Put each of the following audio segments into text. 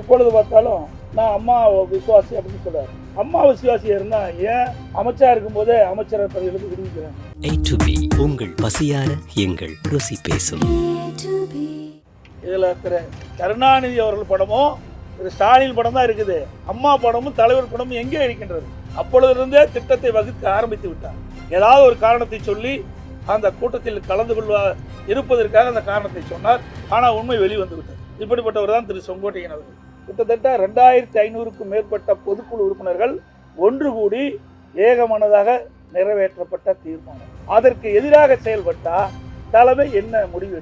எப்பொழுது பார்த்தாலும் நான் அம்மா விசுவாசி அப்படின்னு சொல்றாரு. அம்மா விசுவாசியா இருந்தா ஏன் அமைச்சா இருக்கும்போதே அமைச்சர் பதவியிலிருந்து விடுவிக்கிறேன். A to B உங்கள் பசியார எங்கள் ருசி பேசும். இதுல திரு கருணாநிதி அவர்கள் படமும் திரு ஸ்டாலின் படம் தான் இருக்குது. அம்மா படமும் தலைவர் படமும் எங்கே இருக்கின்றது? அப்பொழுதிருந்தே திட்டத்தை வகுக்க ஆரம்பித்து விட்டார். ஏதாவது ஒரு காரணத்தை சொல்லி அந்த கூட்டத்தில் கலந்து கொள்வா இருப்பதற்காக அந்த காரணத்தை சொன்னார். ஆனால் உண்மை வெளிவந்து விட்டது. இப்படிப்பட்டவர் தான் திரு செங்கோட்டையன் அவர்கள். கிட்டத்தட்ட ரெண்டாயிரத்தி ஐநூறுக்கும் மேற்பட்ட பொதுக்குழு உறுப்பினர்கள் ஒன்று கூடி ஏகமனதாக நிறைவேற்றப்பட்ட தீர்மானம். அதற்கு எதிராக செயல்பட்டா தலைமை என்ன முடிவு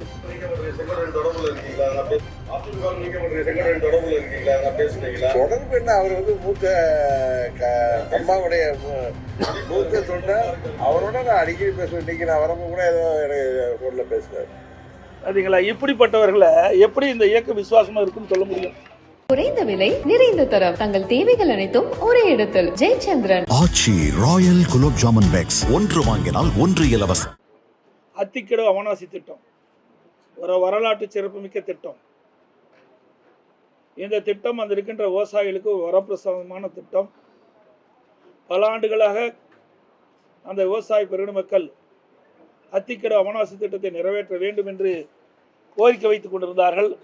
தொடர்பு என்ன? அவர் வந்து மூத்த அம்மாவுடைய மூத்த தொண்டர். அவரோட நான் அடிக்கடி பேசுவேன். இன்னைக்கு நான் வரப்போ கூட ஏதோ எனக்கு ஃபோனில் பேசுவார் பாத்தீங்களா? இப்படிப்பட்டவர்களை எப்படி இந்த இயக்க விசுவாசமா இருக்குன்னு சொல்ல முடியும்? குறைந்த விலை நிறைந்த தரம். தங்கள் தேவைகள் அனைத்தும் ஒரே இடத்தில். ஜெயச்சந்திரன். ஆச்சி ராயல் குலோப் ஜாமுன் பேக்ஸ் ஒன்று வாங்கினால் ஒன்று இலவசம். அத்திக்கடு அவனாசி திட்டம். ஒரு வரலாற்று சிறப்புமிக்க திட்டம். இந்த திட்டம் அந்த இருக்கின்ற விவசாயிகளுக்கு ஒரு வரப்பிரசாதமான திட்டம். பல ஆண்டுகளாக அந்த விவசாய பெருநில மக்கள் அத்திக்கடு அவனாசி திட்டத்தை நிறைவேற்ற வேண்டும் என்று கோரிக்கை வைத்துக் கொண்டிருந்தார்கள்.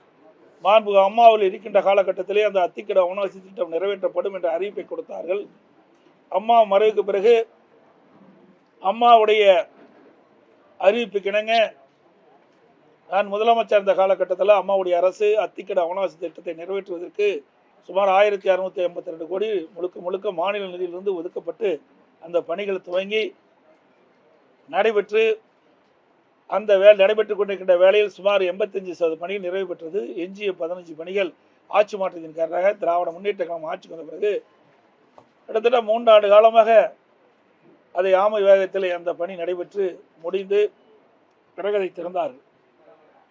மாண்பு அம்மாவில் இருக்கின்ற காலகட்டத்திலே அந்த அத்திக்கட அவனாசி திட்டம் நிறைவேற்றப்படும் என்ற அறிவிப்பை கொடுத்தார்கள். அம்மா மறைவுக்கு பிறகு அம்மாவுடைய அறிவிப்புக்கிணங்க நான் முதலமைச்சர் இருந்த காலகட்டத்தில் அம்மாவுடைய அரசு அத்திக்கட அவனாசி திட்டத்தை நிறைவேற்றுவதற்கு சுமார் ஆயிரத்தி அறுநூத்தி எண்பத்தி ரெண்டு கோடி முழுக்க முழுக்க மாநில நிதியிலிருந்து ஒதுக்கப்பட்டு அந்த பணிகள் துவங்கி நடைபெற்று அந்த வேலை நடைபெற்று கொண்டிருக்கின்ற வேலையில் சுமார் எண்பத்தஞ்சு சதவீத பணிகள் நிறைவு பெற்றது. எஞ்சிய பதினஞ்சு பணிகள் ஆட்சி மாற்றத்தின் காரணமாக திராவிட முன்னேற்ற கழகம் ஆட்சிக்கு வந்த பிறகு கிட்டத்தட்ட மூன்றாண்டு காலமாக அதை ஆமை வேகத்தில் அந்த பணி நடைபெற்று முடிந்து பிறகு அதை திறந்தார்கள்.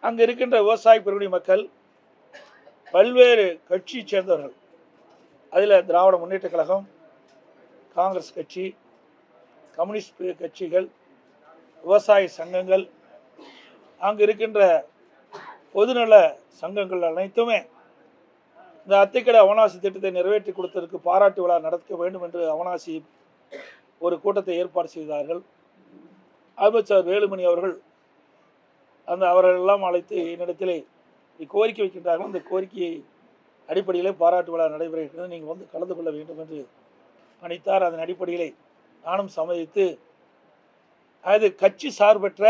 அங்கு இருக்கின்ற விவசாய பெருங்குடி மக்கள் பல்வேறு கட்சியை சேர்ந்தவர்கள். அதில் திராவிட முன்னேற்ற கழகம் காங்கிரஸ் கட்சி கம்யூனிஸ்ட் கட்சிகள் விவசாய சங்கங்கள் அங்கு இருக்கின்ற பொதுநல சங்கங்கள் அனைத்துமே இந்த அத்திக்கடை அவனாசி திட்டத்தை நிறைவேற்றி கொடுத்ததற்கு பாராட்டு விழா நடத்த வேண்டும் என்று அவனாசி ஒரு கூட்டத்தை ஏற்பாடு செய்தார்கள். அமைச்சர் வேலுமணி அவர்கள் அந்த அவர்கள் எல்லாம் அழைத்து என்னிடத்திலே கோரிக்கை வைக்கின்றார்கள். அந்த கோரிக்கையை அடிப்படையிலே பாராட்டு விழா நடைபெறுகிறது. நீங்கள் வந்து கலந்து கொள்ள வேண்டும் என்று பணித்தார். அதன் அடிப்படையிலே நானும் சம்மதித்து அது கட்சி சார்பற்ற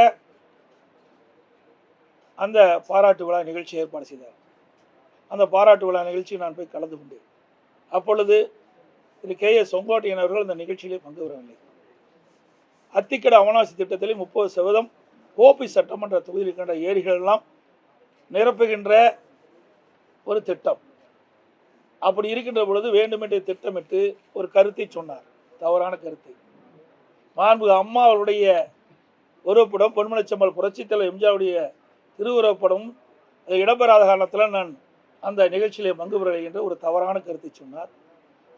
அந்த பாராட்டு விழா நிகழ்ச்சி ஏற்பாடு செய்தார். அந்த பாராட்டு விழா நிகழ்ச்சியில் நான் போய் கலந்து கொண்டேன். அப்பொழுது திரு கே எஸ் செங்கோட்டையன் அவர்கள் அந்த நிகழ்ச்சியிலே பங்கு பெறவில்லை. அத்திக்கட அவனாசி திட்டத்திலே முப்பது சதவீதம் கோபி சட்டமன்ற தொகுதியில் இருக்கின்ற ஏரிகளெல்லாம் நிரப்புகின்ற ஒரு திட்டம். அப்படி இருக்கின்ற பொழுது வேண்டுமென்றே திட்டமிட்டு ஒரு கருத்தை சொன்னார். தவறான கருத்தை. மாண்பு அம்மா அவருடைய உறுப்பிடம் பொன்மனச்சம்பல் புரட்சித்தலைவர் எம்ஜிஆருடைய திருவுருவப்படம் இடம்பெறாத காரணத்தில் நான் அந்த நிகழ்ச்சியிலே பங்கு பெறவில்லை என்ற ஒரு தவறான கருத்தை சொன்னார்.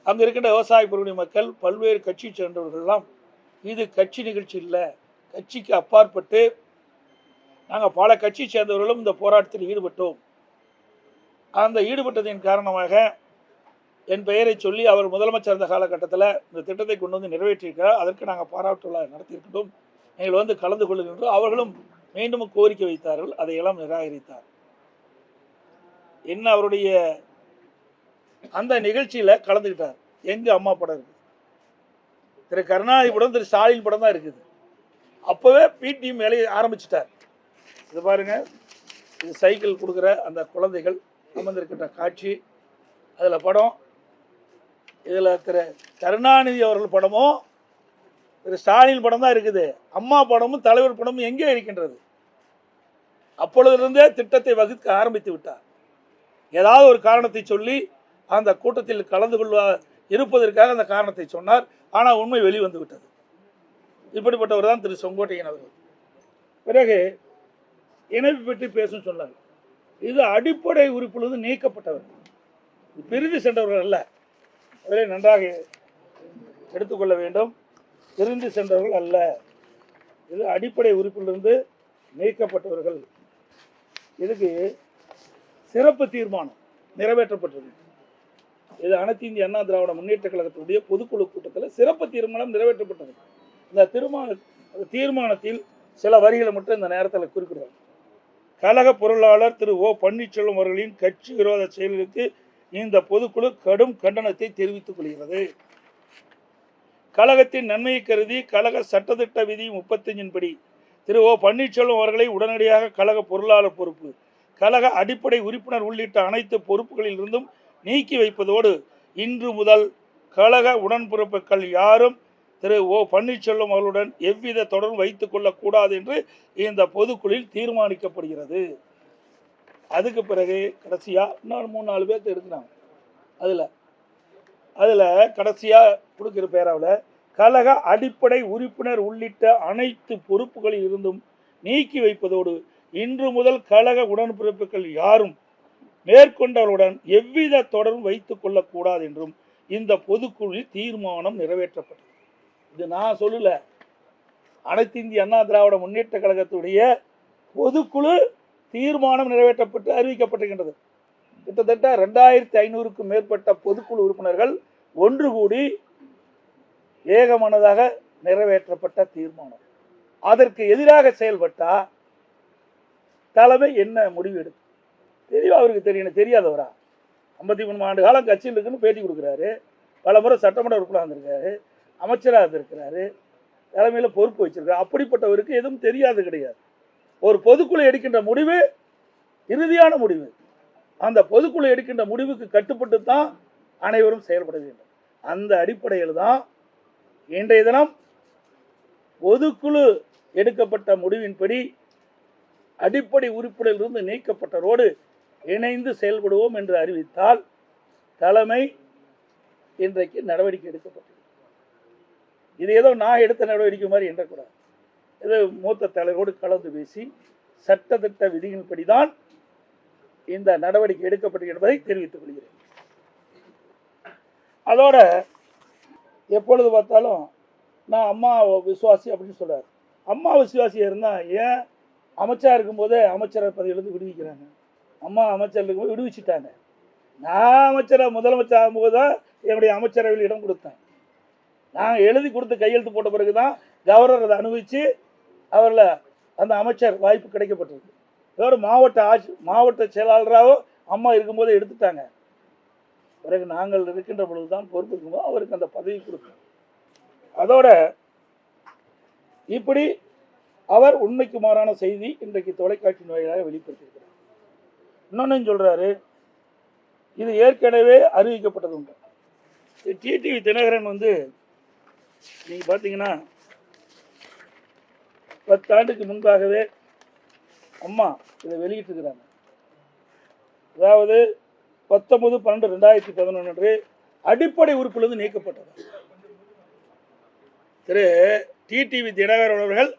அங்கே இருக்கின்ற விவசாய பிரிவினை மக்கள் பல்வேறு கட்சி சேர்ந்தவர்கள்லாம் இது கட்சி நிகழ்ச்சி இல்லை கட்சிக்கு அப்பாற்பட்டு நாங்கள் பல கட்சி சேர்ந்தவர்களும் இந்த போராட்டத்தில் ஈடுபட்டோம். அந்த ஈடுபட்டதின் காரணமாக என் பெயரை சொல்லி அவர் முதலமைச்சர் இருந்த காலகட்டத்தில் இந்த திட்டத்தை கொண்டு வந்து நிறைவேற்றியிருக்கிறார். அதற்கு நாங்கள் பாராட்டு நடத்தியிருக்கின்றோம். நீங்கள் வந்து கலந்து கொள்ளுகின்றோம் அவர்களும் மீண்டும் கோரிக்கை வைத்தார்கள் அதையெல்லாம் நிராகரித்தார். என்ன அவருடைய அந்த நிகழ்ச்சியில் கலந்துக்கிட்டார் எங்கள் அம்மா படம் இருக்குது திரு கருணாநிதி படம் திரு ஸ்டாலின் படம் தான் இருக்குது. அப்போவே பிடிஎம் வேலையை ஆரம்பிச்சிட்டார். இது பாருங்க இது சைக்கிள் கொடுக்குற அந்த குழந்தைகள் அமர்ந்திருக்கின்ற காட்சி அதில் படம். இதில் திரு கருணாநிதி அவர்கள் படமும் திரு ஸ்டாலின் படம் தான் இருக்குது. அம்மா படமும் தலைவர் படமும் எங்கே இருக்கின்றது? அப்பொழுதிருந்தே திட்டத்தை வகுக்க ஆரம்பித்து விட்டார். ஏதாவது ஒரு காரணத்தை சொல்லி அந்த கூட்டத்தில் கலந்து கொள்வா இருப்பதற்காக அந்த காரணத்தை சொன்னார். ஆனால் உண்மை வெளிவந்து விட்டது. இப்படிப்பட்டவர் தான் திரு செங்கோட்டையன் அவர்கள். பிறகு இணைப்பு பற்றி பேசும் சொன்னார். இது அடிப்படை உறுப்பிலிருந்து நீக்கப்பட்டவர். பிரிந்து சென்றவர்கள் அல்ல. அதிலே நன்றாக எடுத்துக்கொள்ள வேண்டும். பிரிந்து சென்றவர்கள் அல்ல. இது அடிப்படை உறுப்பிலிருந்து நீக்கப்பட்டவர்கள். இதுக்கு சிறப்பு தீர்மானம் நிறைவேற்றப்பட்டது. இது அனைத்து இந்திய அண்ணா திராவிட முன்னேற்ற கழகத்தினுடைய பொதுக்குழு கூட்டத்தில் சிறப்பு தீர்மானம் நிறைவேற்றப்பட்டது. இந்த தீர்மான தீர்மானத்தில் சில வரிகளை மட்டும் இந்த நேரத்தில் குறிப்பிடுறாங்க கழக பொருளாளர் திரு ஓ பன்னீர்செல்வம் அவர்களின் கட்சி விரோத செயல்களுக்கு இந்த பொதுக்குழு கடும் கண்டனத்தை தெரிவித்துக் கொள்கிறது. கழகத்தின் நன்மையை கருதி கழக சட்டத்திட்ட விதி முப்பத்தஞ்சின் படி திரு ஓ பன்னீர்செல்வம் அவர்களை உடனடியாக கழக பொருளாளர் பொறுப்பு கழக அடிப்படை உறுப்பினர் உள்ளிட்ட அனைத்து பொறுப்புகளிலிருந்தும் நீக்கி வைப்பதோடு இன்று முதல் கழக உடன்பிறப்புகள் யாரும் திரு ஓ பன்னீர்செல்வம் அவர்களுடன் எவ்வித தொடர்பு வைத்துக் கொள்ளக்கூடாது என்று இந்த பொதுக்குழுவில் தீர்மானிக்கப்படுகிறது. அதுக்கு பிறகு கடைசியாக இன்னொரு மூணு நாலு பேர்த்து எடுக்கிறாங்க அதில் அதில் கடைசியாக கொடுக்குற பேராவில் கழக அடிப்படை உறுப்பினர் உள்ளிட்ட அனைத்து பொறுப்புகளில் இருந்தும் நீக்கி வைப்பதோடு இன்று முதல் கழக உடன்பிறப்புகள் யாரும் மேற்கொண்டவர்களுடன் எவ்வித தொடர்பும் வைத்துக் கொள்ளக்கூடாது என்றும் இந்த பொதுக்குழுவில் தீர்மானம் நிறைவேற்றப்பட்டது. இது நான் சொல்லல. அனைத்து இந்திய அண்ணா திராவிட முன்னேற்ற கழகத்துடைய பொதுக்குழு தீர்மானம் நிறைவேற்றப்பட்டு அறிவிக்கப்பட்டிருக்கின்றது. கிட்டத்தட்ட ரெண்டாயிரத்தி ஐநூறுக்கும் மேற்பட்ட பொதுக்குழு உறுப்பினர்கள் ஒன்று கூடி ஏகமனதாக நிறைவேற்றப்பட்ட தீர்மானம். அதற்கு எதிராக செயல்பட்டா தலைமை என்ன முடிவு எடுக்கும்? தெளிவா அவருக்கு தெரியணும். தெரியாதவரா? ஐம்பத்தி மூணு ஆண்டு காலம் கட்சியில் இருக்குன்னு பேட்டி கொடுக்குறாரு. பல முறை சட்டமன்ற உறுப்பினர் இருந்திருக்காரு. அமைச்சராக இருந்திருக்கிறாரு. தலைமையில் பொறுப்பு வச்சிருக்காரு. அப்படிப்பட்டவருக்கு எதுவும் தெரியாது கிடையாது. ஒரு பொதுக்குழு எடுக்கின்ற முடிவு இறுதியான முடிவு. அந்த பொதுக்குழு எடுக்கின்ற முடிவுக்கு கட்டுப்பட்டு தான் அனைவரும் செயல்பட வேண்டும். அந்த அடிப்படையில் தான் இன்றைய தினம் பொதுக்குழு எடுக்கப்பட்ட முடிவின்படி அடிப்படை உறுப்பினரிலிருந்து நீக்கப்பட்டதோடு இணைந்து செயல்படுவோம் என்று அறிவித்தால் தலைமை இன்றைக்கு நடவடிக்கை எடுக்கப்பட்டது இது ஏதோ நான் எடுத்த நடவடிக்கை மாதிரி எண்ணக்கூடாது இது மூத்த தலைவரோடு கலந்து பேசி சட்டத்திட்ட விதியின்படி தான் இந்த நடவடிக்கை எடுக்கப்பட்டது என்பதை தெரிவித்துக் கொள்கிறேன். அதோட எப்பொழுது பார்த்தாலும் நான் அம்மா விசுவாசி அப்படின்னு சொல்கிறார் அம்மா விசுவாசியாக இருந்தால் ஏன் அமைச்சா இருக்கும்போதே அமைச்சர் பதவியிலேருந்து விடுவிக்கிறாங்க? அம்மா அமைச்சர் இருக்கும்போது விடுவிச்சிட்டாங்க. நான் அமைச்சராக முதலமைச்சர் ஆகும்போது தான் என்னுடைய அமைச்சரவையில் இடம் கொடுத்தேன். நான் எழுதி கொடுத்து கையெழுத்து போட்ட பிறகு தான் கவர்னர் அதை அனுபவித்து அவரில் அந்த அமைச்சர் வாய்ப்பு கிடைக்கப்பட்டிருக்கு. வேறு மாவட்ட ஆட்சி மாவட்ட செயலாளராகவும் அம்மா இருக்கும்போதே எடுத்துட்டாங்க. பிறகு நாங்கள் இருக்கின்ற பொழுதுதான் பொறுப்பு இருக்கும்போது அவருக்கு அந்த பதவி கொடுக்கும். அதோட இப்படி அவர் உண்மைக்கு மாறான செய்தி இன்றைக்கு தொலைக்காட்சி வாயிலாக வெளிப்படுத்தியிருக்கிறார். இன்னொன்னு சொல்றாரு இது ஏற்கனவே அறிவிக்கப்பட்டது உண்டு டிடிவி தினகரன் வந்து நீங்க பார்த்தீங்கன்னா பத்தாண்டுக்கு முன்பாகவே அம்மா இதை வெளியிட்டிருக்கிறாங்க. அதாவது பத்தொன்பது பன்னெண்டு ரெண்டாயிரத்தி பதினொன்று அன்று அடிப்படை உறுப்பிலிருந்து நீக்கப்பட்டது திரு. டிடிவி தினகரன் அவர்கள்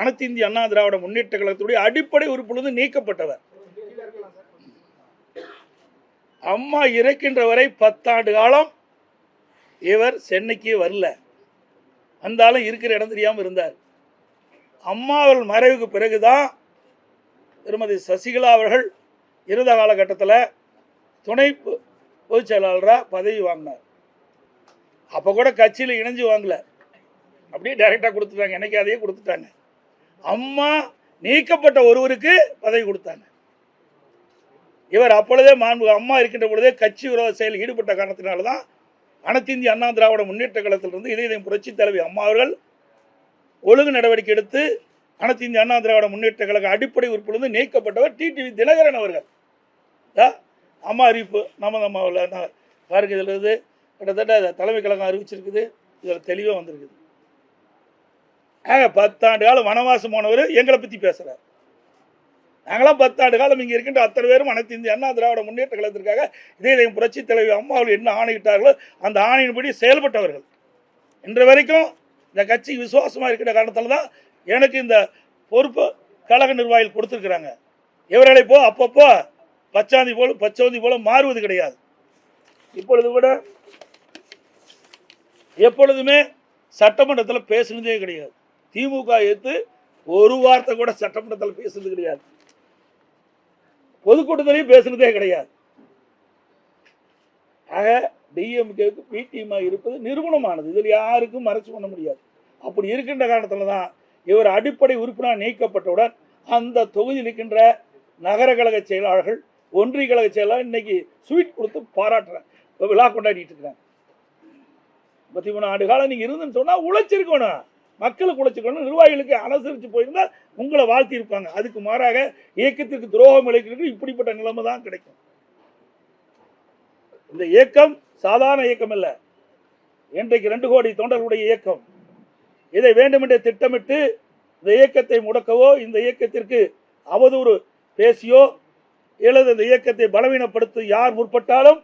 அனைத்து இந்திய அண்ணா திராவிட முன்னேற்ற கழகத்துடைய அடிப்படை உறுப்பிலிருந்து நீக்கப்பட்டவர். அம்மா இறக்கின்ற வரை பத்தாண்டு காலம் இவர் சென்னைக்கு வரல. வந்தாலும் இருக்கிற இடம் தெரியாமல் இருந்தார். அம்மா மறைவுக்கு பிறகுதான் திருமதி சசிகலா அவர்கள் இருந்த காலகட்டத்தில் துணை பொ- பொதுச் செயலாளராக பதவி வாங்கினார். அப்போ கூட கட்சியில் இணைஞ்சு வாங்கல. அப்படியே டைரெக்டாக கொடுத்துட்டாங்க. எனக்கு அதையே கொடுத்துட்டாங்க. அம்மா நீக்கப்பட்ட ஒருவருக்கு பதவி கொடுத்தாங்க. இவர் அப்பொழுதே மாண்பு அம்மா இருக்கின்ற பொழுதே கட்சி விரோத செயலில் ஈடுபட்ட காரணத்தினால தான் அனைத்து இந்திய அண்ணா திராவிட முன்னேற்ற கழகத்திலிருந்து இதயம் புரட்சி தலைவி அம்மா அவர்கள் ஒழுங்கு நடவடிக்கை எடுத்து அனைத்து இந்திய அண்ணா திராவிட முன்னேற்ற கழக அடிப்படை உறுப்பிலிருந்து நீக்கப்பட்டவர் டிடிவி தினகரன் அவர்கள். அம்மா அறிவிப்பு நம்ம அம்மாவில் நான் பாருங்க இதில் இருந்து கிட்டத்தட்ட தலைமை கழகம் அறிவிச்சிருக்குது. இதில் தெளிவாக வந்திருக்குது. ஆக பத்தாண்டு காலம் வனவாசம் போனவர் எங்களை பற்றி பேசுகிறார் நாங்களாம் பத்தாண்டு காலம் இங்கே இருக்கின்ற அத்தனை பேரும் அனைத்து இந்திய அண்ணா திராவிட முன்னேற்ற கழகத்திற்காக இதே புரட்சி தலைவி அம்மா அவர்கள் என்ன ஆணையிட்டார்களோ அந்த ஆணையின்படி செயல்பட்டவர்கள். இன்று வரைக்கும் இந்த கட்சி விசுவாசமாக இருக்கிற காரணத்தால் தான் எனக்கு இந்த பொறுப்பு கழக நிர்வாகிகள் கொடுத்துருக்குறாங்க. இவர்களை போ அப்பப்போ பச்சாந்தி போல பச்சோந்தி போல மாறுவது கிடையாது. இப்பொழுது கூட எப்பொழுதுமே சட்டமன்றத்தில் பேசுனதே கிடையாது. திமுக எடுத்து ஒரு வார்த்தை கூட சட்டமன்றத்தில் பேசுனது கிடையாது. பொதுக்கூட்டத்திலையும் பேசுனதே கிடையாது. ஆக டிஎம்கேவுக்கு பிடிஎம்ஐ இருப்பது நிறுவனமானது. இதில் யாருக்கும் மறைச்சு பண்ண முடியாது. அப்படி இருக்கின்ற காரணத்தில் தான் இவர் அடிப்படை உறுப்பினர் நீக்கப்பட்டவுடன் அந்த தொகுதியில் இருக்கின்ற நகர கழக செயலாளர்கள் ஒன்றிய கழக செயலாளர் இன்னைக்கு ஸ்வீட் கொடுத்து பாராட்டுறேன் விழா கொண்டாடிட்டு இருக்கிறேன் முப்பத்தி மூணு ஆண்டு காலம் நீங்கள் இருந்துன்னு சொன்னால் உழைச்சிருக்கணும். மக்களுக்கு உழைச்சிக்கணும் நிர்வாகிகளுக்கு அனுசரித்து போயிருந்தால் உங்களை வாழ்த்தியிருப்பாங்க அதுக்கு மாறாக இயக்கத்திற்கு துரோகம் இழைக்கிறதுக்கு இப்படிப்பட்ட நிலைமை தான் கிடைக்கும். இந்த இயக்கம் சாதாரண இயக்கம் இல்லை இன்றைக்கு ரெண்டு கோடி தொண்டர்களுடைய இயக்கம். இதை வேண்டுமென்றே திட்டமிட்டு இந்த இயக்கத்தை முடக்கவோ இந்த இயக்கத்திற்கு அவதூறு பேசியோ அல்லது இந்த இயக்கத்தை பலவீனப்படுத்த யார் முற்பட்டாலும்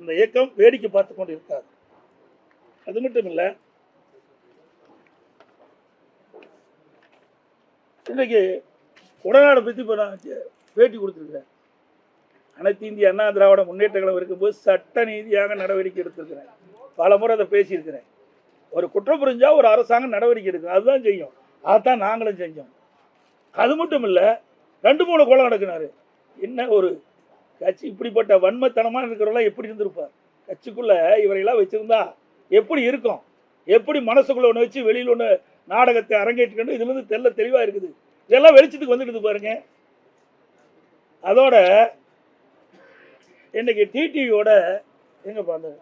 இந்த இயக்கம் வேடிக்கை பார்த்து கொண்டு இருக்காது அது மட்டும் இல்லை இன்றைக்கு உடனாட பற்றி இப்போ நான் பேட்டி கொடுத்துருக்கிறேன் அனைத்து இந்திய அண்ணா திராவிட முன்னேற்ற கழகம் இருக்கும்போது சட்ட நீதியாக நடவடிக்கை எடுத்திருக்கிறேன் பல முறை அதை பேசியிருக்கிறேன் ஒரு குற்றம் புரிஞ்சால் ஒரு அரசாங்கம் நடவடிக்கை எடுக்கும். அதுதான் செய்யும். அதைத்தான் நாங்களும் செஞ்சோம். அது மட்டும் இல்லை ரெண்டு மூணு கொலை நடக்குனாரு. என்ன ஒரு கட்சி இப்படிப்பட்ட வன்மத்தனமாக இருக்கிறவங்களாம் எப்படி இருந்திருப்பார்? கட்சிக்குள்ளே இவரையெல்லாம் வச்சுருந்தா எப்படி இருக்கும்? எப்படி மனசுக்குள்ளே ஒன்று வச்சு வெளியில் ஒன்று நாடகத்தை அரங்கேற்றுக்கணும்? இதுலேருந்து தெல்ல தெளிவாக இருக்குது. இதெல்லாம் வெளிச்சத்துக்கு வந்துடுது பாருங்க. அதோட இன்னைக்கு டிடிவியோட எங்க பாருங்க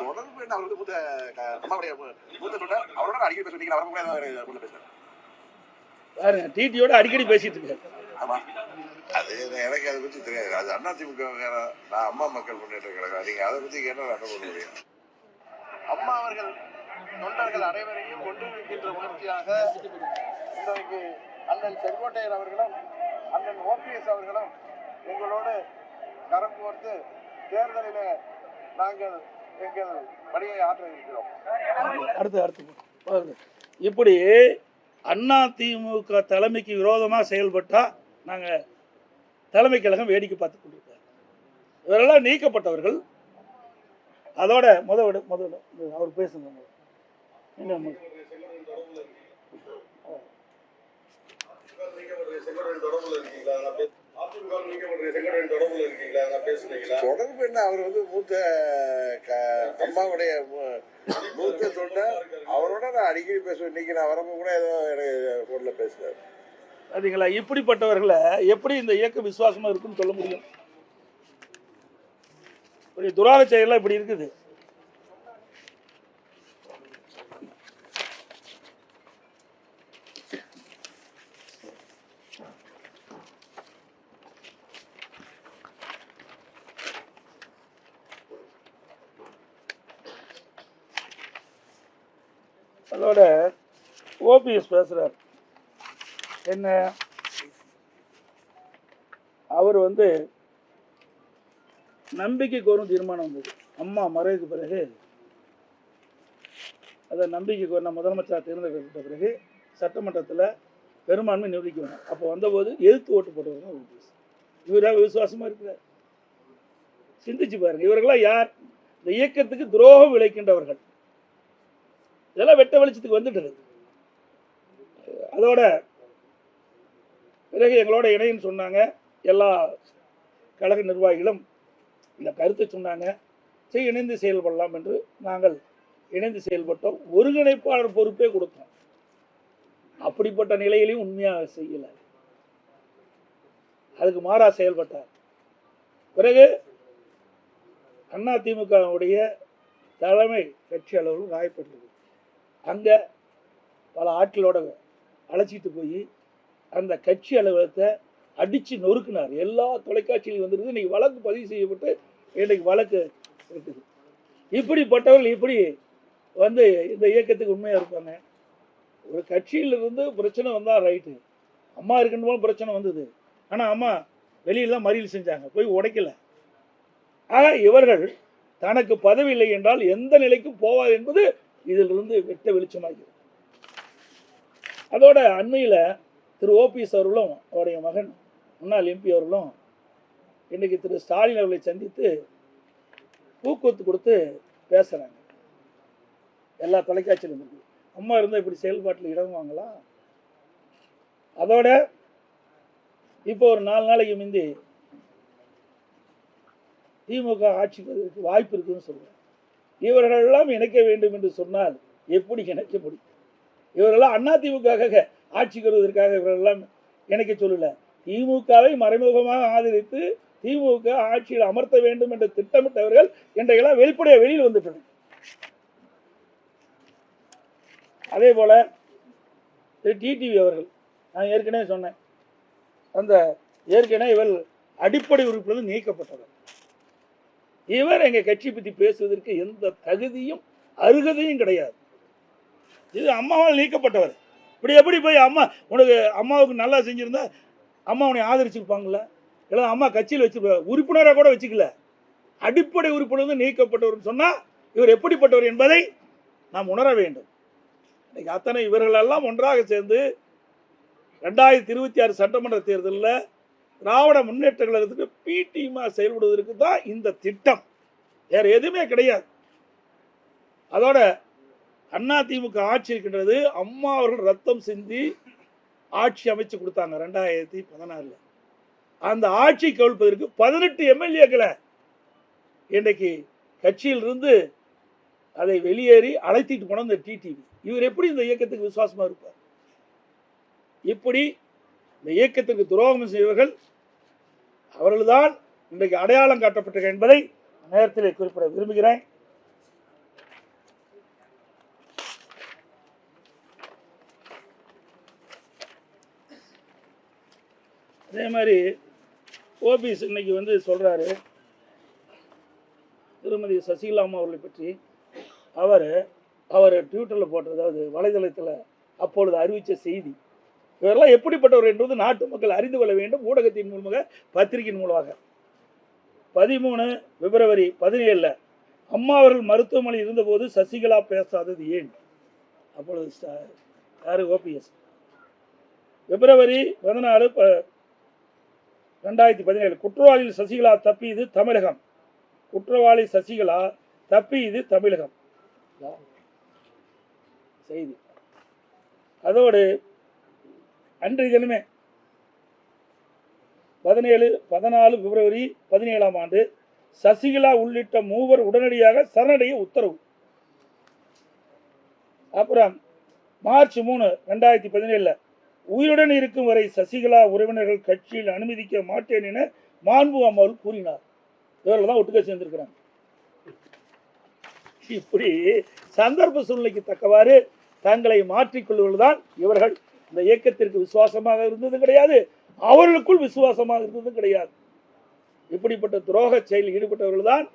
தொடர்பு என்ன? மூத்த மூத்த அவரோட அடிக்கடி பேசுவீங்க அவரை கூட பேசுறேன் பாருங்க டிடியோட அடிக்கடி பேசிட்டு இருக்காரு. ஆமா. அது எனக்கு அதை பத்தி தெரியாது. அது அண்ணா திமுக நான் அம்மா மக்கள் முன்னேற்ற கழகம். நீங்க அதை பத்தி கேட்டா நான் என்ன பண்ண முடியும்? அம்மா அவர்கள் தொண்டர்கள் அனைவரையும் ஒன்றிணைக்கின்ற முயற்சியாக இன்றைக்கு அண்ணன் செங்கோட்டையர் அவர்களும் அண்ணன் ஓபிஎஸ் அவர்களும் எங்களோடு கரம் கோர்த்து தேர்தலில் நாங்கள் எங்கள் பணியை ஆற்ற இருக்கிறோம் அடுத்து அடுத்து பாருங்க இப்படி அண்ணா திமுக தலைமைக்கு விரோதமாக செயல்பட்டால் நாங்கள் தலைமை கழகம் வேடிக்கை பார்த்து கொண்டிருக்காரு. இவரெல்லாம் நீக்கப்பட்டவர்கள். அதோட முத விட முதல்ல அவர் பேசுங்க என்ன தொடர்புல இருக்கீங்களா? தொடர்பு என்ன? அவர் வந்து மூத்த க- அம்மாவுடைய மூத்த தொண்டர் அவரோட நான் அடிக்கடி பேசுவேன். இன்னைக்கு நான் வரப்போ கூட ஏதோ எனக்கு போன்ல பேசுறாரு. பார்த்தீங்களா இப்படிப்பட்டவர்களை எப்படி இந்த இயக்கம் விசுவாசமா இருக்குன்னு சொல்ல முடியும்? ஒரு துராக செயலாம் இப்படி இருக்குது. அதோட ஓபிஎஸ் பேசுகிறார் என்ன? அவர் வந்து நம்பிக்கை கோரும் தீர்மானம் வந்தது. அம்மா மறைவுக்கு பிறகு அதை நம்பிக்கை கோரின முதலமைச்சர் தேர்ந்தெடுக்கப்பட்ட பிறகு சட்டமன்றத்தில் பெரும்பான்மை நிரூபிக்கணும் அப்போ வந்தபோது எதிர்த்து ஓட்டு போட்டவர் தான் ஓபிஎஸ். இவராக விசுவாசமாக இருக்கிறார். சிந்திச்சு பாருங்க. இவர்களாம் யார்? இந்த இயக்கத்துக்கு துரோகம் விளைக்கின்றவர்கள். இதெல்லாம் வெட்ட வெளிச்சத்துக்கு வந்துட்டது அதோட பிறகு எங்களோட இணைன்னு சொன்னாங்க. எல்லா கழக நிர்வாகிகளும் இந்த கருத்தை சொன்னாங்க. சரி இணைந்து செயல்படலாம் என்று நாங்கள் இணைந்து செயல்பட்டோம். ஒருங்கிணைப்பாளர் பொறுப்பே கொடுத்தோம். அப்படிப்பட்ட நிலையிலையும் உண்மையாக செய்யலை. அதுக்கு மாறா செயல்பட்டார். பிறகு அதிமுகவுடைய தலைமை கட்சி அளவில் காயப்பட்டது அங்கே பல ஆட்களோட அழைச்சிட்டு போய் அந்த கட்சி அலுவலகத்தை அடித்து நொறுக்குனார். எல்லா தொலைக்காட்சியிலும் வந்துருது. இன்றைக்கி வழக்கு பதிவு செய்யப்பட்டு இன்றைக்கு வழக்கு இருக்குது. இப்படிப்பட்டவர்கள் இப்படி வந்து இந்த இயக்கத்துக்கு உண்மையாக இருப்பாங்க? ஒரு கட்சியிலிருந்து பிரச்சனை வந்தால் ரைட்டு. அம்மா இருக்குன்னு பிரச்சனை வந்தது. ஆனால் அம்மா வெளியில தான் மறியல் செஞ்சாங்க. போய் உடைக்கல. ஆக இவர்கள் தனக்கு பதவி இல்லை என்றால் எந்த நிலைக்கும் போவார் என்பது இதிலிருந்து வெட்ட வெளிச்சமாகிறது. அதோட அண்மையில் திரு ஓபிஎஸ் அவர்களும் அவருடைய மகன் முன்னாள் எம்பி அவர்களும் இன்னைக்கு திரு ஸ்டாலின் அவர்களை சந்தித்து ஊக்குவித்து கொடுத்து பேசுகிறாங்க எல்லா தொலைக்காட்சியிலும் இருக்கு. அம்மா இருந்தால் இப்படி செயல்பாட்டில் இடங்குவாங்களா அதோட இப்போ ஒரு நாலு நாளைக்கு முந்தி திமுக ஆட்சிக்கு வாய்ப்பு இருக்குதுன்னு சொல்கிறேன் இவர்களெல்லாம் இணைக்க வேண்டும் என்று சொன்னால் எப்படி இணைக்க முடியும்? இவரெல்லாம் அண்ணா திமுக ஆட்சிக்கு வருவதற்காக இவரெல்லாம் இணைக்க சொல்லல. திமுகவை மறைமுகமாக ஆதரித்து திமுக ஆட்சியில் அமர்த்த வேண்டும் என்று திட்டமிட்டவர்கள் இன்றைக்கெல்லாம் வெளிப்படையாக வெளியில் வந்துட்டனர் அதே போல திரு டிடிவி அவர்கள் நான் ஏற்கனவே சொன்னேன். அந்த ஏற்கனவே இவர் அடிப்படை உறுப்பினர் நீக்கப்பட்டவர் இவர் எங்கள் கட்சி பற்றி பேசுவதற்கு எந்த தகுதியும் அருகதையும் கிடையாது. இது அம்மாவால் நீக்கப்பட்டவர். இப்படி எப்படி போய் அம்மா உனக்கு அம்மாவுக்கு நல்லா செஞ்சுருந்தா அம்மா உன்னை ஆதரிச்சிருப்பாங்கல்ல? இல்லை அம்மா கட்சியில் வச்சிருப்ப உறுப்பினராக கூட வச்சுக்கல. அடிப்படை உறுப்பினர் நீக்கப்பட்டவர்னு சொன்னால் இவர் எப்படிப்பட்டவர் என்பதை நாம் உணர வேண்டும். இன்னைக்கு அத்தனை இவர்களெல்லாம் ஒன்றாக சேர்ந்து ரெண்டாயிரத்தி இருபத்தி ஆறு சட்டமன்ற தேர்தலில் திராவிட முன்னேற்ற கழகத்துக்கு பி டீமாக செயல்படுவதற்கு தான் இந்த திட்டம். வேறு எதுவுமே கிடையாது. அதோட அண்ணா திமுக ஆட்சி இருக்கின்றது அம்மா அவர்கள் ரத்தம் சிந்தி ஆட்சி அமைச்சு கொடுத்தாங்க ரெண்டாயிரத்தி பதினாறில். அந்த ஆட்சி கவிழ்ப்பதற்கு பதினெட்டு எம்எல்ஏக்களை இன்றைக்கு கட்சியிலிருந்து அதை வெளியேறி அழைத்திட்டு போன இந்த டிடிவி இவர் எப்படி இந்த இயக்கத்துக்கு விசுவாசமாக இருப்பார்? இப்படி இந்த இயக்கத்திற்கு துரோகம் செய்வர்கள் அவர்கள்தான் இன்றைக்கு அடையாளம் காட்டப்பட்டிருக்க என்பதை நேரத்தில் குறிப்பிட விரும்புகிறேன். அதே மாதிரி ஓபிஎஸ் இன்னைக்கு வந்து சொல்றாரு திருமதி சசிகலா அம்மா அவர்களை பற்றி. அவர் அவர் ட்விட்டரில் போட்டது அதாவது வலைதளத்தில் அப்பொழுது அறிவித்த செய்தி இவரெல்லாம் எப்படிப்பட்டவர் என்பது நாட்டு மக்கள் அறிந்து கொள்ள வேண்டும். ஊடகத்தின் மூலமாக பத்திரிகையின் மூலமாக. பதிமூணு பிப்ரவரி பதினேழில் அம்மா அவர்கள் மருத்துவமனையில் இருந்தபோது சசிகலா பேசாதது ஏன்? அப்பொழுது யார்? ஓபிஎஸ். பிப்ரவரி பதினாலு ப ரெண்டாயிரத்தி பதினேழு. குற்றவாளியில் சசிகலா தப்பியது தமிழகம். குற்றவாளி சசிகலா தப்பியது தமிழகம். செய்தி. அதோடு அன்றைய தினமே பதினேழு பதினாலு பிப்ரவரி பதினேழாம் ஆண்டு சசிகலா உள்ளிட்ட மூவர் உடனடியாக சரணடைய உத்தரவு. அப்புறம் மார்ச் மூணு ரெண்டாயிரத்தி பதினேழுல உயிருடன் இருக்கும் வரை சசிகலா உறவினர்கள் கட்சியில் அனுமதிக்க மாட்டேன் என மாண்பு அம்மாள் கூறினார். இவர்கள் தான் ஒட்டுக்க சேர்ந்திருக்கிறாங்க. இப்படி சந்தர்ப்ப சூழ்நிலைக்கு தக்கவாறு தங்களை மாற்றிக்கொள்வதுதான் இவர்கள் இந்த இயக்கத்திற்கு விசுவாசமாக இருந்தது கிடையாது அவர்களுக்குள் விசுவாசமாக இருந்தது கிடையாது. இப்படிப்பட்ட துரோக செயலில் ஈடுபட்டவர்கள் தான்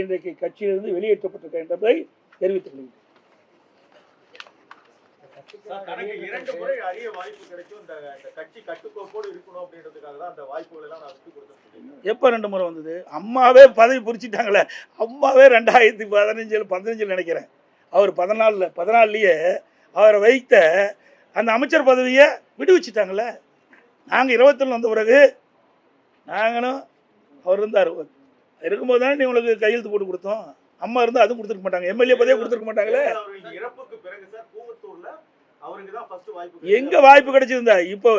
இன்றைக்கு கட்சியிலிருந்து வெளியேற்றப்பட்டிருக்க என்பதை தெரிவித்துக் கொள்கிறேன். சார், தனக்கு இரண்டு முறை அரிய வாய்ப்பு கிடைக்கும். இந்த இந்த கட்சி கட்டுக்கோப்போடு இருக்கணும் அப்படின்றதுக்காக தான் அந்த வாய்ப்புகள் எல்லாம் நான் விட்டு கொடுத்தேன். எப்போ ரெண்டு முறை வந்தது? அம்மாவே பதவி பிடிச்சிட்டாங்களே அம்மாவே ரெண்டாயிரத்தி பதினஞ்சில் பதினஞ்சில் நினைக்கிறேன். அவர் பதினாலில் பதினாலுலேயே அவரை வைத்த அந்த அமைச்சர் பதவியை விடுவிச்சிட்டாங்களே நாங்கள் இருபத்தில் வந்த பிறகு நாங்களும் அவர் இருந்தார். இருக்கும்போது தானே உங்களுக்கு கையெழுத்து போட்டு கொடுத்தோம். அம்மா இருந்தால் அதுவும் கொடுத்துருக்க மாட்டாங்க. எம்எல்ஏ பதவியே கொடுத்துருக்க மாட்டாங்களே. எங்க வாய்ப்பு கிடைச்சிருந்தா? இப்போ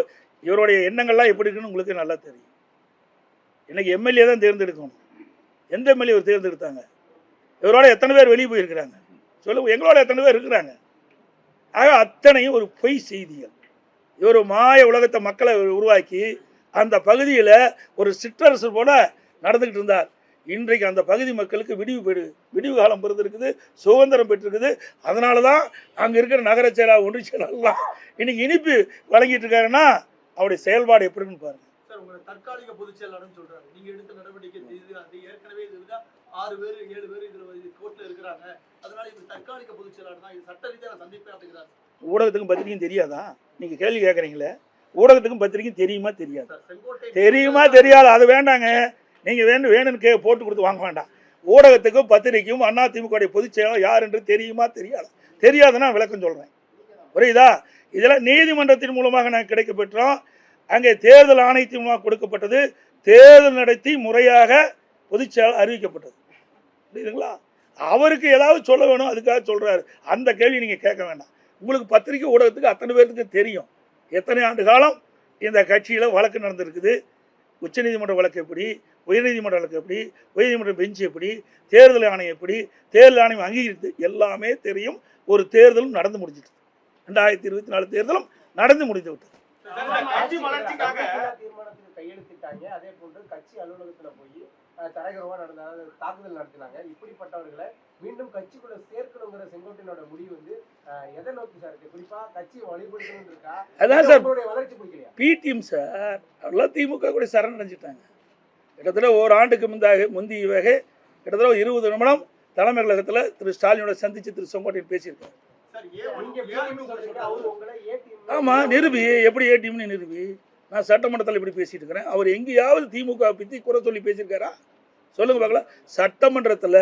இவருடைய எண்ணங்கள்லாம் எப்படி இருக்குன்னு உங்களுக்கு நல்லா தெரியும். இன்னைக்கு எம்எல்ஏ தான் தேர்ந்தெடுக்கணும். எந்த எம்எல்ஏ இவர் தேர்ந்தெடுத்தாங்க? இவரோட எத்தனை பேர் வெளியே போயிருக்கிறாங்க? சொல்லுங்க எங்களோட எத்தனை பேர் இருக்கிறாங்க? ஆக அத்தனையும் ஒரு பொய் செய்திகள். இவர் மாய உலகத்தை மக்களை உருவாக்கி அந்த பகுதியில் ஒரு சிற்றரசு போல நடந்துக்கிட்டு இருந்தார். இன்றைக்கு அந்த பகுதி மக்களுக்கு விடிவு பெடு விடிவு காலம் பிறந்திருக்குது சுதந்திரம் பெற்றிருக்குது. அதனால தான் அங்கே இருக்கிற நகர செயலாளர் ஒன்று செயலாளர்லாம் இன்னைக்கு இனிப்பு வழங்கிட்டு இருக்காருன்னா அவருடைய செயல்பாடு எப்படின்னு பாருங்க. தற்காலிக பொதுச் செயலாளர்னு சொல்றாரு நீங்க எடுத்த நடவடிக்கை ஏற்கனவே இருக்கா ஆறு பேர் ஏழு பேர் இதுல இது கோர்ட்ல இருக்கிறாங்க. அதனால இது தற்காலிக பொதுச் செயலாளர் தான். இது சட்ட ரீதியா நான் சந்திப்பேன் அப்படிங்கிறார் ஊடகத்துக்கும் பத்திரிக்கையும் தெரியாதா? நீங்கள் கேள்வி கேட்குறீங்களே ஊடகத்துக்கும் பத்திரிக்கையும் தெரியுமா தெரியாது? தெரியுமா தெரியாது? அது வேண்டாங்க. நீங்கள் வேணும் வேணும்னு கே போட்டு கொடுத்து வாங்க வேண்டாம். ஊடகத்துக்கும் பத்திரிக்கையும் அண்ணா திமுக பொதுச் செயலாளர் யார் என்று தெரியுமா தெரியாது? தெரியாதுன்னா விளக்கம் சொல்கிறேன் புரியுதா? இதெல்லாம் நீதிமன்றத்தின் மூலமாக நாங்கள் கிடைக்க பெற்றோம். அங்கே தேர்தல் ஆணையத்தின் மூலமாக கொடுக்கப்பட்டது. தேர்தல் நடத்தி முறையாக பொதுச் செயலாளர் அறிவிக்கப்பட்டது. புரியுதுங்களா? அவருக்கு ஏதாவது சொல்ல வேணும் அதுக்காக சொல்கிறாரு அந்த கேள்வி நீங்கள் கேட்க வேண்டாம். உங்களுக்கு பத்திரிக்கை ஊடகத்துக்கு அத்தனை பேருக்கு தெரியும். எத்தனை ஆண்டு காலம் இந்த கட்சியில் வழக்கு நடந்திருக்குது? உச்சநீதிமன்ற வழக்கு எப்படி? உயர்நீதிமன்ற வழக்கு எப்படி? உயர்நீதிமன்ற பெஞ்ச் எப்படி? தேர்தல் ஆணையம் எப்படி? தேர்தல் ஆணையம் அங்கீகரித்து எல்லாமே தெரியும். ஒரு தேர்தலும் நடந்து முடிஞ்சிட்டு ரெண்டாயிரத்தி இருபத்தி நாலு தேர்தலும் நடந்து முடிந்து விட்டது. கட்சி வளர்ச்சிக்காக கையெழுத்திட்டாங்க. அதே போன்று கட்சி அலுவலகத்துல போய் தரகரமா நடந்த அதாவது தாக்குதல் நடத்தினாங்க. இப்படிப்பட்டவர்களை மீண்டும் கட்சிக்குள்ள சேர்க்கணுங்கிற செங்கோட்டையனோட முடிவு வந்து எதை நோக்கி சார் இருக்கு? குறிப்பா கட்சியை வழிபடுத்தணும் இருக்கா? அதான் இல்ல சார் உங்களுடைய வளர்ச்சி பிடிக்கலையா பிடிஎம் சார் எல்லாம் திமுக கூட சரணடைஞ்சிட்டாங்க. கிட்டத்தட்ட ஒரு ஆண்டுக்கு முந்தாக முந்தியவாக கிட்டத்தட்ட ஒரு இருபது நிமிடம் தலைமை கழகத்தில் திரு ஸ்டாலினோட சந்திச்சு திரு செங்கோட்டையன் பேசியிருக்காரு. ஆமாம் நிரூபி. எப்படி ஏடிஎம்னு நிரூபி? நான் சட்டமன்றத்தில் இப்படி பேசிட்டு இருக்கிறேன். அவர் எங்கேயாவது திமுக பற்றி குறை சொல்லி பேசியிருக்காரா? சொல்லுங்க பார்க்கலாம் சட்டமன்றத்தில்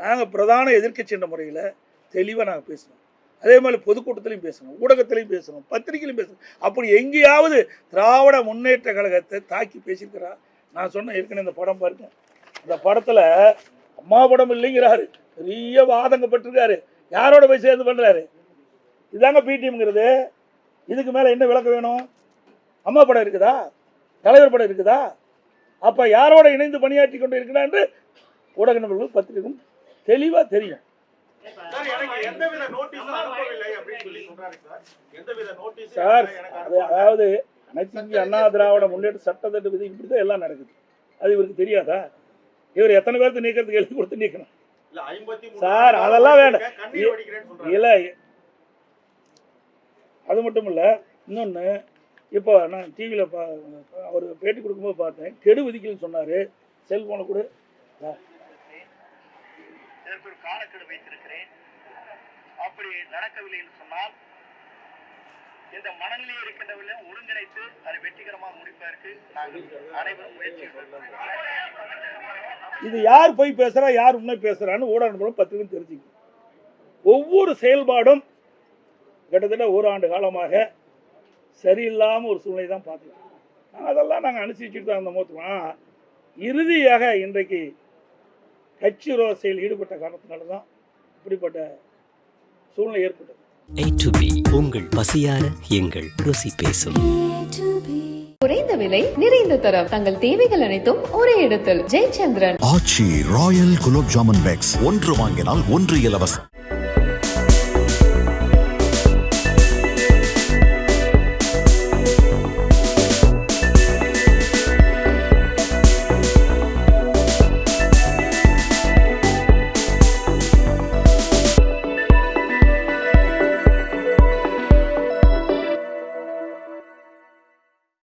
நாங்கள் பிரதான எதிர்கட்சின்ற முறையில் தெளிவாக நாங்கள் பேசணும். அதே மாதிரி பொதுக்கூட்டத்திலையும் பேசணும் ஊடகத்திலையும் பேசணும் பத்திரிகையிலையும் பேசணும். அப்படி எங்கேயாவது திராவிட முன்னேற்ற கழகத்தை தாக்கி பேசியிருக்கிறா? நான் சொன்ன ஏற்கனவே இந்த படம் பாருங்க. அந்த படத்தில் அம்மா படம் இல்லைங்கிறாரு. பெரிய வாதங்கப்பட்டிருக்காரு யாரோட போய் சேர்ந்து பண்ணுறாரு இதாங்க பிடிஎம்ங்கிறது இதுக்கு மேலே என்ன விளக்கம் வேணும்? அம்மா படம் இருக்குதா? தலைவர் படம் இருக்குதா? அப்போ யாரோட இணைந்து பணியாற்றி கொண்டு இருக்கிறார் என்று ஊடக நபர்கள் பத்திரிகையும் தெளிவாக தெரியும். சார். அதாவது அனைத்து இந்திய அண்ணா திராவிட முன்னேற்ற சட்டத்திட்ட விதி இப்படி தான் எல்லாம் நடக்குது. அது இவருக்கு தெரியாதா? இவர் எத்தனை பேருக்கு நீக்கிறதுக்கு எழுதி கொடுத்து நீக்கணும்? இல்ல, 53 சார், அதெல்லாம் வேண்டாம். இல்லை அது மட்டும் இல்லை இன்னொன்று இப்போ நான் டிவியில் பா அவர் பேட்டி கொடுக்கும்போது பார்த்தேன். கெடு விதிக்கலன்னு சொன்னார். செல்ஃபோனை கூட. காலக்கெடு வைத்திருக்கிறேன். அப்படி நடக்கவில்லை என்று சொன்னால் இந்த மனநிலை இருக்கின்றவர்களை ஒருங்கிணைத்து அதை வெற்றிகரமாக முடிப்பதற்கு நாங்கள் அனைவரும் முயற்சி எடுப்போம். இது யார் போய் பேசுகிறா யார் உண்மை பேசுகிறான்னு ஊடக நண்பர்களும் பத்திரிகை தெரிஞ்சுக்கணும். ஒவ்வொரு செயல்பாடும் கிட்டத்தட்ட ஒரு ஆண்டு காலமாக சரியில்லாமல் ஒரு சூழ்நிலை தான் பார்த்துக்கலாம் அதெல்லாம் நாங்கள் அனுசரிச்சுட்டு தான் இருந்த மோத்துவோம் இறுதியாக இன்றைக்கு கட்சி விரோத செயல் ஈடுபட்ட காரணத்தினால தான் இப்படிப்பட்ட சூழ்நிலை ஏற்பட்டது. உங்கள் பசியார எங்கள் ருசி பேசும். குறைந்த விலை நிறைந்த தரம். தங்கள் தேவைகள் அனைத்தும் ஒரே இடத்தில். Jayachandran. Aachi royal gulab jamun packs. ஒன்று வாங்கினால் ஒன்று இலவசம்.